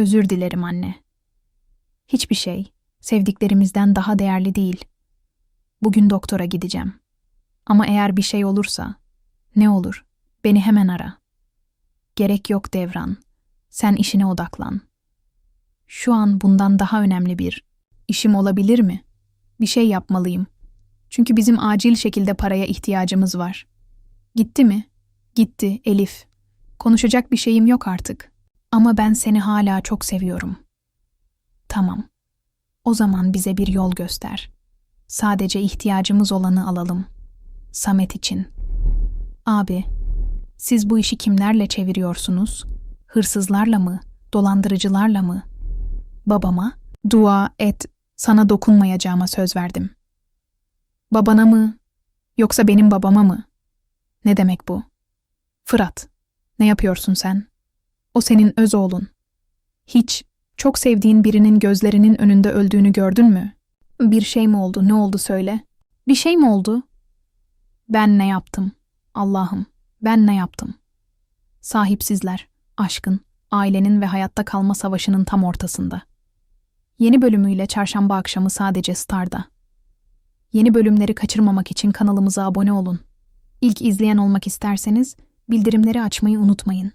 Özür dilerim anne. Hiçbir şey sevdiklerimizden daha değerli değil. Bugün doktora gideceğim. Ama eğer bir şey olursa, ne olur? Beni hemen ara. Gerek yok Devran. Sen işine odaklan. Şu an bundan daha önemli bir işim olabilir mi? Bir şey yapmalıyım. Çünkü bizim acil şekilde paraya ihtiyacımız var. Gitti mi? Gitti Elif. Konuşacak bir şeyim yok artık. Ama ben seni hala çok seviyorum. Tamam. O zaman bize bir yol göster. Sadece ihtiyacımız olanı alalım. Samet için. Abi, siz bu işi kimlerle çeviriyorsunuz? Hırsızlarla mı? Dolandırıcılarla mı? Babama, dua et, sana dokunmayacağıma söz verdim. Babana mı? Yoksa benim babama mı? Ne demek bu? Fırat, ne yapıyorsun sen? O senin öz oğlun. Hiç çok sevdiğin birinin gözlerinin önünde öldüğünü gördün mü? Bir şey mi oldu? Ne oldu söyle. Bir şey mi oldu? Ben ne yaptım? Allah'ım, ben ne yaptım? Sahipsizler, aşkın, ailenin ve hayatta kalma savaşının tam ortasında. Yeni bölümüyle çarşamba akşamı sadece Star'da. Yeni bölümleri kaçırmamak için kanalımıza abone olun. İlk izleyen olmak isterseniz bildirimleri açmayı unutmayın.